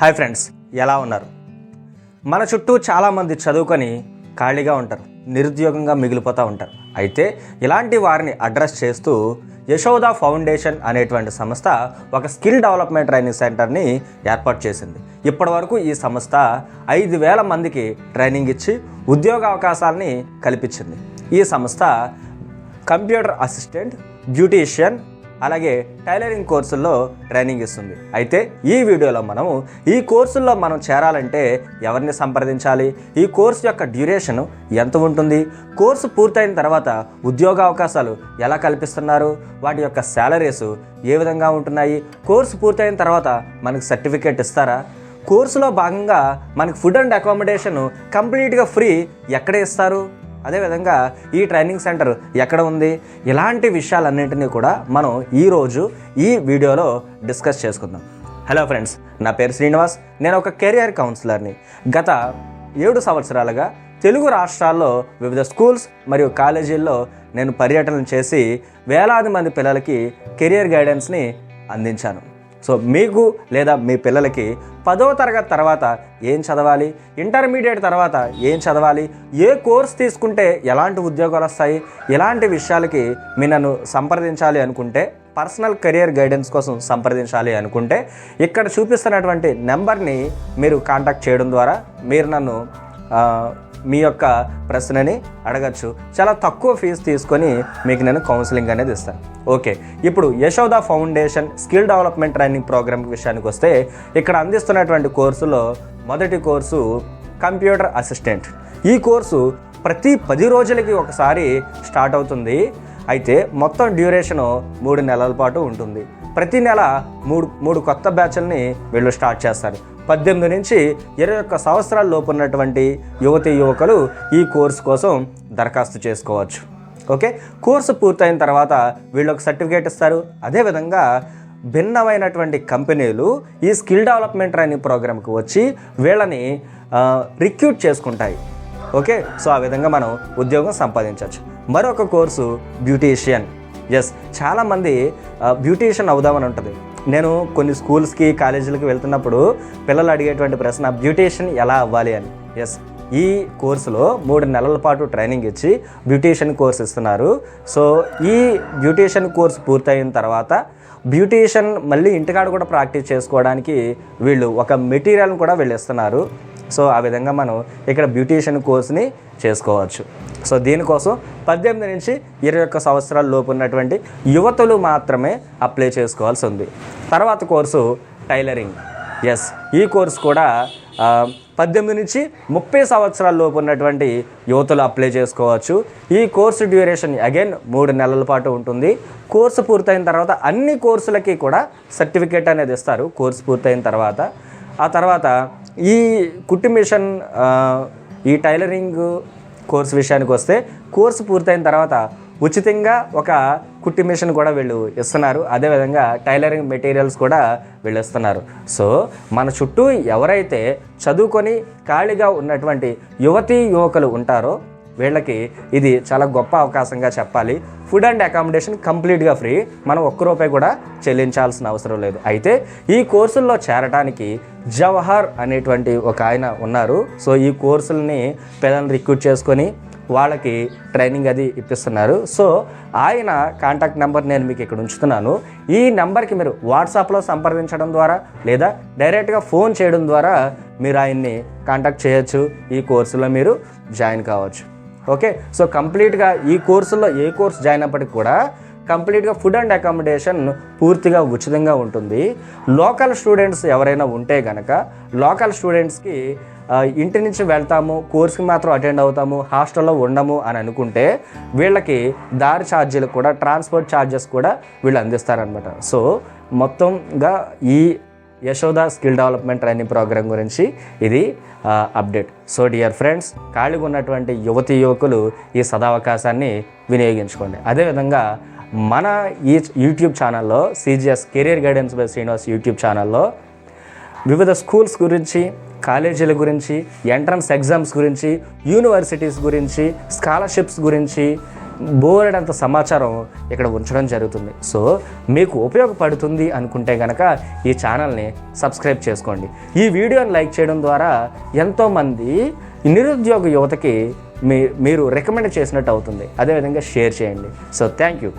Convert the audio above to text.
Hi friends ఎలా ఉన్నారు? మన చుట్టూ చాలామంది చదువుకొని ఖాళీగా ఉంటారు నిరుద్యోగంగా మిగిలిపోతూ ఉంటారు. అయితే ఇలాంటి వారిని అడ్రస్ చేస్తూ యశోద ఫౌండేషన్ అనేటువంటి సంస్థ ఒక స్కిల్ డెవలప్మెంట్ ట్రైనింగ్ సెంటర్ని ఏర్పాటు చేసింది. ఇప్పటివరకు ఈ సంస్థ ఐదు వేల మందికి ట్రైనింగ్ ఇచ్చి ఉద్యోగ అవకాశాలని కల్పించింది. ఈ సంస్థ కంప్యూటర్ అసిస్టెంట్ బ్యూటీషియన్ అలాగే టైలరింగ్ కోర్సుల్లో ట్రైనింగ్ ఇస్తుంది. అయితే ఈ వీడియోలో మనము ఈ కోర్సుల్లో మనం చేరాలంటే ఎవరిని సంప్రదించాలి? ఈ కోర్సు యొక్క డ్యూరేషన్ ఎంత ఉంటుంది? కోర్సు పూర్తయిన తర్వాత ఉద్యోగ అవకాశాలు ఎలా కల్పిస్తున్నారు? వాటి యొక్క శాలరీస్ ఏ విధంగా ఉంటున్నాయి? కోర్సు పూర్తయిన తర్వాత మనకు సర్టిఫికేట్ ఇస్తారా? కోర్సులో భాగంగా మనకి ఫుడ్ అండ్ అకామిడేషన్ కంప్లీట్గా ఫ్రీ ఎక్కడ ఇస్తారు? అదేవిధంగా ఈ ట్రైనింగ్ సెంటర్ ఎక్కడ ఉంది? ఇలాంటి విషయాలన్నింటినీ కూడా మనం ఈరోజు ఈ వీడియోలో డిస్కస్ చేసుకుందాం. హలో ఫ్రెండ్స్ నా పేరు శ్రీనివాస్. నేను ఒక కెరియర్ కౌన్సిలర్ని గత ఏడు సంవత్సరాలుగా తెలుగు రాష్ట్రాల్లో వివిధ స్కూల్స్ మరియు కాలేజీల్లో నేను పర్యటనలు చేసి వేలాది మంది పిల్లలకి కెరియర్ గైడెన్స్ని అందించాను. సో మీకు లేదా మీ పిల్లలకి పదో తరగతి తర్వాత ఏం చదవాలి? ఇంటర్మీడియట్ తర్వాత ఏం చదవాలి? ఏ కోర్స్ తీసుకుంటే ఎలాంటి ఉద్యోగాలు వస్తాయి? ఎలాంటి విషయాలకి మీ నన్ను సంప్రదించాలి అనుకుంటే పర్సనల్ కెరియర్ గైడెన్స్ కోసం సంప్రదించాలి అనుకుంటే ఇక్కడ చూపిస్తున్నటువంటి నెంబర్ని మీరు కాంటాక్ట్ చేయడం ద్వారా మీరు నన్ను మీ యొక్క ప్రశ్నని అడగచ్చు. చాలా తక్కువ ఫీజు తీసుకొని మీకు నేను కౌన్సిలింగ్ అనేది ఇస్తాను. ఓకే ఇప్పుడు Yashoda foundation skill development training program విషయానికి వస్తే ఇక్కడ అందిస్తున్నటువంటి కోర్సులో మొదటి కోర్సు కంప్యూటర్ అసిస్టెంట్. ఈ కోర్సు ప్రతి పది రోజులకి ఒకసారి స్టార్ట్ అవుతుంది. అయితే మొత్తం డ్యూరేషను మూడు నెలల పాటు ఉంటుంది. ప్రతి నెల మూడు మూడు కొత్త బ్యాచ్ల్ని వీళ్ళు స్టార్ట్ చేస్తారు. పద్దెనిమిది నుంచి ఇరవై ఒక్క సంవత్సరాల లోపు ఉన్నటువంటి యువతి యువకులు ఈ కోర్సు కోసం దరఖాస్తు చేసుకోవచ్చు. ఓకే? కోర్సు పూర్తయిన తర్వాత వీళ్ళు ఒక సర్టిఫికేట్ ఇస్తారు. అదేవిధంగా భిన్నమైనటువంటి కంపెనీలు ఈ స్కిల్ డెవలప్మెంట్ ట్రైనింగ్ ప్రోగ్రామ్కి వచ్చి వీళ్ళని రిక్రూట్ చేసుకుంటాయి. ఓకే? సో ఆ విధంగా మనం ఉద్యోగం సంపాదించవచ్చు మరొక కోర్సు బ్యూటీషియన్. ఎస్ చాలామంది బ్యూటీషియన్ అవుదామని ఉంటుంది. నేను కొన్ని స్కూల్స్కి కాలేజీలకి వెళ్తున్నప్పుడు పిల్లలు అడిగేటువంటి ప్రశ్న బ్యూటీషియన్ ఎలా అవ్వాలి? అని. ఎస్ ఈ కోర్సులో మూడు నెలల పాటు ట్రైనింగ్ ఇచ్చి బ్యూటీషియన్ కోర్స్ ఇస్తున్నారు. సో ఈ బ్యూటీషియన్ కోర్స్ పూర్తయిన తర్వాత బ్యూటీషియన్ మళ్ళీ ఇంటికాడ కూడా ప్రాక్టీస్ చేసుకోవడానికి వీళ్ళు ఒక మెటీరియల్ని కూడా వీళ్ళు ఇస్తున్నారు. సో ఆ విధంగా మనం ఇక్కడ బ్యూటీషియన్ కోర్స్ని చేసుకోవచ్చు. సో దీనికోసం పద్దెనిమిది నుంచి ఇరవై ఒక్క సంవత్సరాల లోపు ఉన్నటువంటి యువతులు మాత్రమే అప్లై చేసుకోవాల్సి ఉంది. తర్వాత కోర్సు టైలరింగ్. ఎస్ ఈ కోర్స్ కూడా పద్దెనిమిది నుంచి ముప్పై సంవత్సరాల లోపు ఉన్నటువంటి యువతులు అప్లై చేసుకోవచ్చు. ఈ కోర్సు డ్యూరేషన్ అగైన్ మూడు నెలల పాటు ఉంటుంది. కోర్సు పూర్తయిన తర్వాత అన్ని కోర్సులకి కూడా సర్టిఫికేట్ అనేది ఇస్తారు. కోర్సు పూర్తయిన తర్వాత ఆ తర్వాత ఈ కుట్టు మిషన్ ఈ టైలరింగ్ కోర్సు విషయానికి వస్తే కోర్సు పూర్తయిన తర్వాత ఉచితంగా ఒక కుట్టి మిషన్ కూడా వీళ్ళు ఇస్తున్నారు. అదేవిధంగా టైలరింగ్ మెటీరియల్స్ కూడా వీళ్ళు ఇస్తున్నారు. సో మన చుట్టూ ఎవరైతే చదువుకొని ఖాళీగా ఉన్నటువంటి యువతీ యువకులు ఉంటారో వీళ్ళకి ఇది చాలా గొప్ప అవకాశంగా చెప్పాలి. ఫుడ్ అండ్ అకామిడేషన్ కంప్లీట్గా ఫ్రీ మనం ఒక్క రూపాయి కూడా చెల్లించాల్సిన అవసరం లేదు. అయితే ఈ కోర్సుల్లో చేరడానికి జవహర్ అనేటువంటి ఒక ఆయన ఉన్నారు. సో ఈ కోర్సుల్ని పిల్లల్ని రిక్రూట్ చేసుకొని వాళ్ళకి ట్రైనింగ్ అది ఇప్పిస్తున్నారు. సో ఆయన కాంటాక్ట్ నెంబర్ నేను మీకు ఇక్కడ ఉంచుతున్నాను. ఈ నెంబర్కి మీరు వాట్సాప్లో సంప్రదించడం ద్వారా లేదా డైరెక్ట్గా ఫోన్ చేయడం ద్వారా మీరు ఆయన్ని కాంటాక్ట్ చేయొచ్చు. ఈ కోర్సులో మీరు జాయిన్ కావచ్చు. ఓకే? సో కంప్లీట్గా ఈ కోర్సులో ఏ కోర్స్ జాయిన్ అప్పటికి కూడా కంప్లీట్గా ఫుడ్ అండ్ అకామిడేషన్ పూర్తిగా ఉచితంగా ఉంటుంది. లోకల్ స్టూడెంట్స్ ఎవరైనా ఉంటే గనక లోకల్ స్టూడెంట్స్కి ఇంటి నుంచి వెళ్తాము కోర్స్కి మాత్రం అటెండ్ అవుతాము హాస్టల్లో ఉండము అని అనుకుంటే వీళ్ళకి దారి ఛార్జీలు కూడా ట్రాన్స్పోర్ట్ ఛార్జెస్ కూడా వీళ్ళు అందిస్తారనమాట సో మొత్తంగా ఈ Yashoda skill development training program గురించి ఇది అప్డేట్. సో డియర్ ఫ్రెండ్స్ ఖాళీగా ఉన్నటువంటి యువతి యువకులు ఈ సదావకాశాన్ని వినియోగించుకోండి. అదేవిధంగా మన ఈ యూట్యూబ్ ఛానల్లో CGS career guidance by Srinivas YouTube ఛానల్లో వివిధ స్కూల్స్ గురించి కాలేజీల గురించి ఎంట్రన్స్ ఎగ్జామ్స్ గురించి యూనివర్సిటీస్ గురించి స్కాలర్షిప్స్ గురించి బోరెడంత సమాచారం ఇక్కడ ఉంచడం జరుగుతుంది. సో మీకు ఉపయోగపడుతుంది అనుకుంటే కనుక ఈ ఛానల్ని సబ్స్క్రైబ్ చేసుకోండి. ఈ వీడియోని లైక్ చేయడం ద్వారా ఎంతోమంది నిరుద్యోగ యువతకి మీ మీరు రికమెండ్ చేసినట్టు అవుతుంది. అదేవిధంగా షేర్ చేయండి. So thank you.